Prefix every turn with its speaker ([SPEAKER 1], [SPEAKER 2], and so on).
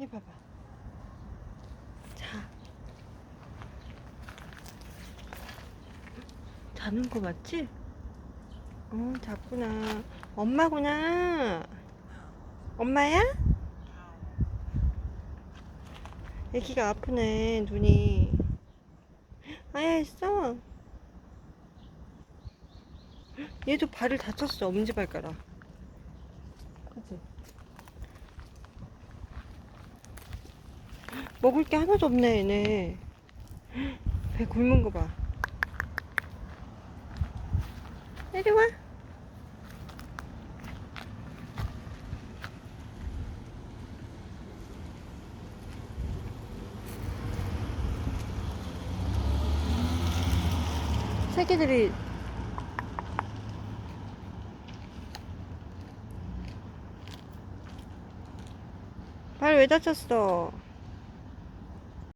[SPEAKER 1] 이 봐봐. 자. 자는 거 맞지? 어, 잤구나. 엄마구나. 엄마야? 애기가 아프네, 눈이. 아야 했어. 얘도 발을 다쳤어, 엄지발가락. 그치? 먹을 게 하나도 없네, 얘네. 배 굶은 거 봐. 이리 와. 새끼들이 발 왜 다쳤어?